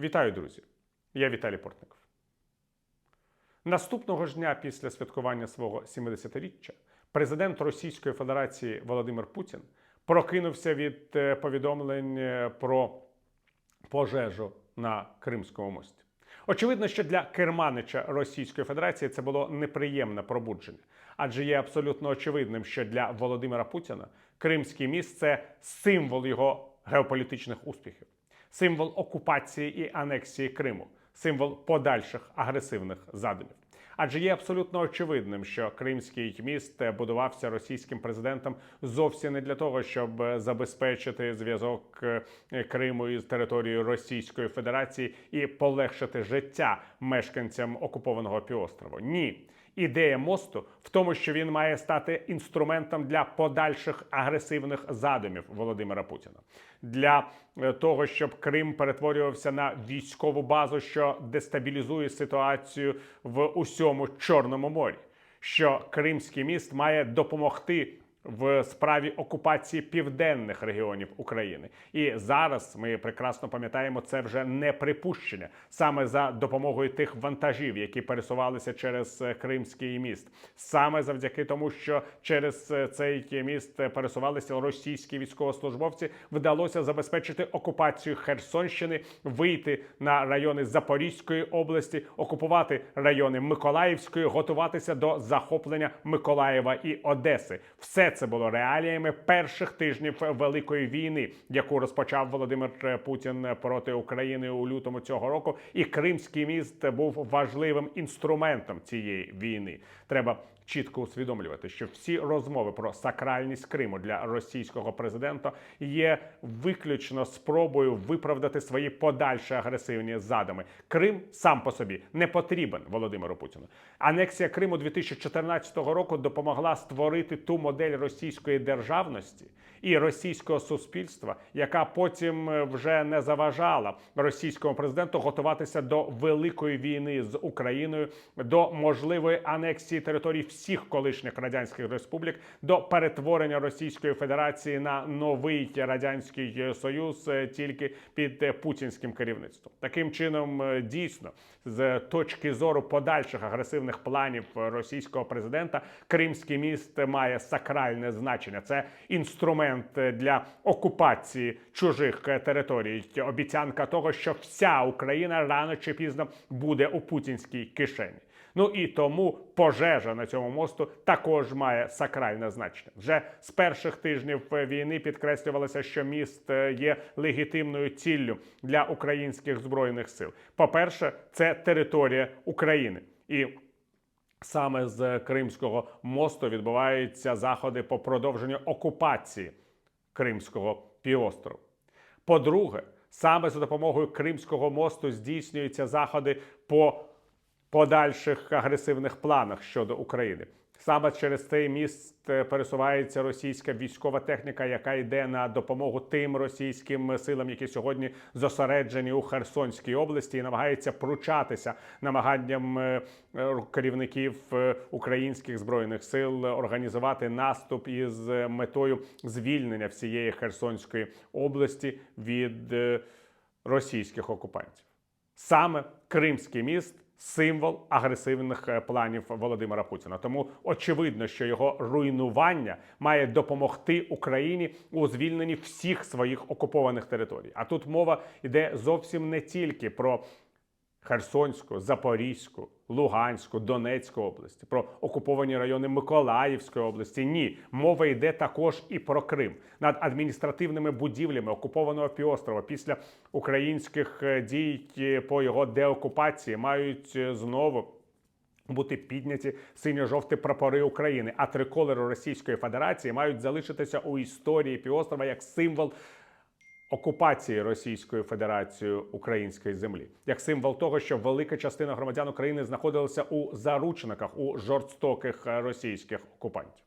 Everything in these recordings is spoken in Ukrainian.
Вітаю, друзі! Я Віталій Портников. Наступного ж дня після святкування свого 70-річчя президент Російської Федерації Володимир Путін прокинувся від е, повідомлень е, про пожежу на Кримському мості. Очевидно, що для керманича Російської Федерації це було неприємне пробудження, адже є абсолютно очевидним, що для Володимира Путіна Кримський міст це символ його геополітичних успіхів, символ окупації і анексії Криму, символ подальших агресивних задумів. Адже є абсолютно очевидним, що Кримський міст будувався російським президентом зовсім не для того, щоб забезпечити зв'язок е, Криму із територією Російської Федерації і полегшити життя мешканцям окупованого півострова. Ні. Ідея мосту в тому, що він має стати інструментом для подальших агресивних задумів Володимира Путіна, для е, того, щоб Крим перетворювався на військову базу, що дестабілізує ситуацію в усьому Чорному морі. Що Кримський міст має допомогти в справі окупації південних регіонів України. І зараз ми прекрасно пам'ятаємо це вже не припущення саме за допомогою тих вантажів, які пересувалися через е, Кримський міст, саме завдяки тому, що через е, цей міст пересувалися російські військовослужбовці, вдалося забезпечити окупацію Херсонщини, вийти на райони Запорізької області, окупувати райони Миколаївської, готуватися до захоплення Миколаєва і Одеси. Все це було реаліями перших тижнів великої війни, яку розпочав Володимир Путін проти України у лютому цього року. І Кримський міст був важливим інструментом цієї війни. Треба чітко усвідомлювати, що всі розмови про сакральність Криму для російського президента є виключно спробою виправдати свої подальші агресивні задуми. Крим сам по собі не потрібен Володимиру Путіну. Анексія Криму 2014 року допомогла створити ту модель російської державності і російського суспільства, яка потім е, вже не заважала російському президенту готуватися до великої війни з Україною, до можливої анексії територій всіх колишніх радянських республік, до перетворення Російської Федерації на новий радянський союз е, тільки під е, путінським керівництвом. Таким чином, е, дійсно, з точки зору подальших агресивних планів російського президента, Кримський міст має сакральне значення. Це інструмент для окупації чужих територій. Обіцянка того, що вся Україна рано чи пізно буде у путінській кишені. Ну і тому пожежа на цьому мосту також має сакральне значення. Вже з перших тижнів війни підкреслювалося, що міст е, є легітимною ціллю для українських збройних сил. По-перше, це територія України і. Саме з Кримського мосту відбуваються заходи по продовженню окупації Кримського півострову. По-друге, саме за допомогою Кримського мосту здійснюються заходи по подальших агресивних планах щодо України. Саме через цей міст е, пересувається російська військова техніка, яка йде на допомогу тим російським силам, які сьогодні зосереджені у Херсонській області, і намагається пручатися намаганням е, е, керівників українських збройних сил організувати наступ із метою звільнення всієї Херсонської області від російських окупантів. Саме Кримський міст символ агресивних е, планів Володимира Путіна. Тому очевидно, що його руйнування має допомогти Україні у звільненні всіх своїх окупованих територій. А тут мова йде зовсім не тільки про Херсонську, Запорізьку, Луганську, Донецьку області, про окуповані райони Миколаївської області. Ні, мова йде також і про Крим над адміністративними будівлями окупованого півострова після українських е, дій е, по його деокупації мають е, знову. Бути підняті синьо-жовті прапори України, а триколори Російської Федерації мають залишитися у історії півострова як символ окупації Російською Федерацією української землі, як символ того, що велика частина громадян України знаходилася у заручниках у жорстоких е, російських окупантів.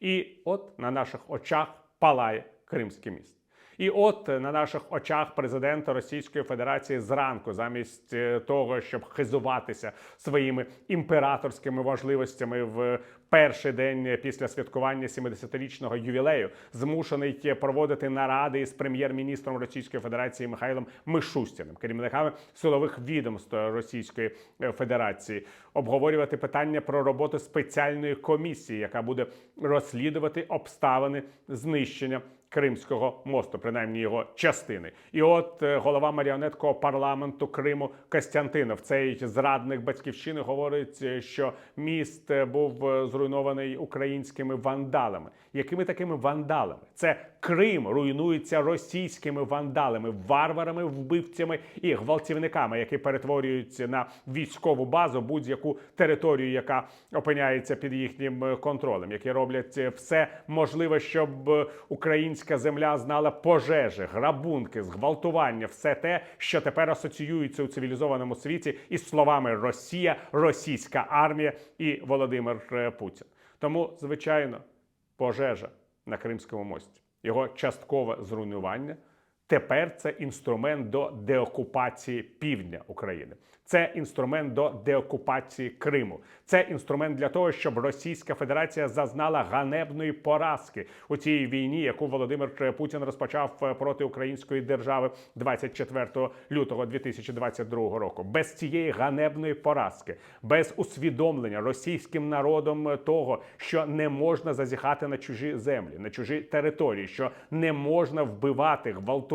І от на наших очах палає Кримський міст. І от на наших очах президента Російської Федерації зранку, замість е, того, щоб хизуватися своїми імператорськими важливостями в перший день після святкування 70-річного ювілею, змушений е, проводити наради із прем'єр-міністром Російської Федерації Михайлом Мишустіним, керівниками силових відомств Російської е, Федерації, обговорювати питання про роботу спеціальної комісії, яка буде розслідувати обставини знищення. Кримського мосту, принаймні його частини, і от е, голова маріонеткого парламенту Криму Костянтинов, цей зрадник батьківщини, говорить, е, що міст е, був зруйнований українськими вандалами. Якими такими вандалами? Це Крим руйнується російськими вандалами, варварами, вбивцями і гвалтівниками, які перетворюються на військову базу будь-яку територію, яка опиняється під їхнім е, контролем, які роблять е, все можливе, щоб е, українська земля знала пожежі, грабунки, зґвалтування, все те, що тепер асоціюється у цивілізованому світі із словами Росія, російська армія і Володимир Путін. Тому, звичайно, пожежа на Кримському мості, його часткове зруйнування. Тепер це інструмент до деокупації півдня України. Це інструмент до деокупації Криму. Це інструмент для того, щоб Російська Федерація зазнала ганебної поразки у цій війні, яку Володимир Путін розпочав е, проти української держави 24 лютого 2022 року. Без цієї ганебної поразки, без усвідомлення російським народом того, що не можна зазіхати на чужі землі, на чужі території, що не можна вбивати, гвалтувати,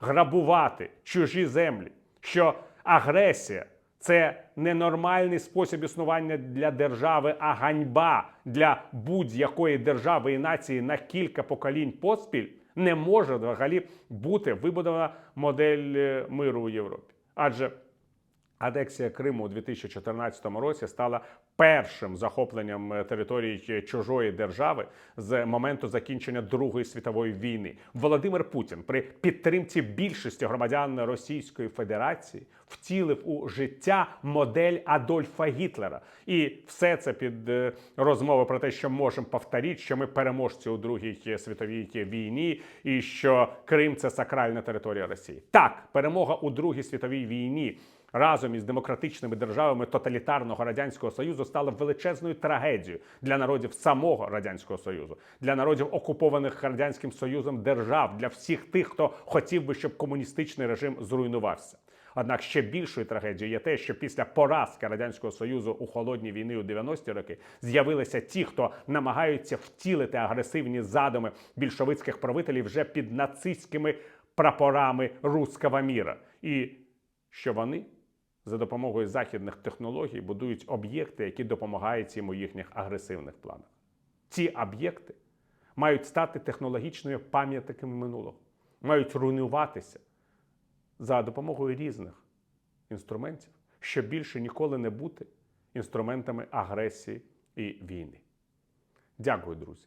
грабувати чужі землі. що агресія це ненормальний спосіб існування для держави, а ганьба для будь-якої держави і нації на кілька поколінь поспіль не може взагалі бути вибудована модель е, миру у Європі. Адже Анексія Криму у 2014 році стала першим захопленням е, території чужої держави з моменту закінчення Другої світової війни. Володимир Путін при підтримці більшості громадян Російської Федерації втілив у життя модель Адольфа Гітлера, і все це під е, розмови про те, що можемо повторити, що ми переможці у Другій світовій війні, і що Крим це сакральна територія Росії. Так, перемога у Другій світовій війні разом із демократичними державами тоталітарного радянського союзу стала величезною трагедією для народів самого радянського союзу, для народів окупованих радянським союзом держав, для всіх тих, хто хотів би, щоб комуністичний режим зруйнувався. Однак ще більшою трагедією є те, що після поразки радянського союзу у холодній війни у 90-ті роки з'явилися ті, хто намагаються втілити агресивні задуми більшовицьких правителів вже під нацистськими прапорами руского міра, і що вони за допомогою західних технологій будують об'єкти, які допомагають їм у їхніх агресивних планах. Ці об'єкти мають стати технологічною пам'ятниками минулого, мають руйнуватися за допомогою різних інструментів, щоб більше ніколи не бути інструментами агресії і війни. Дякую, друзі.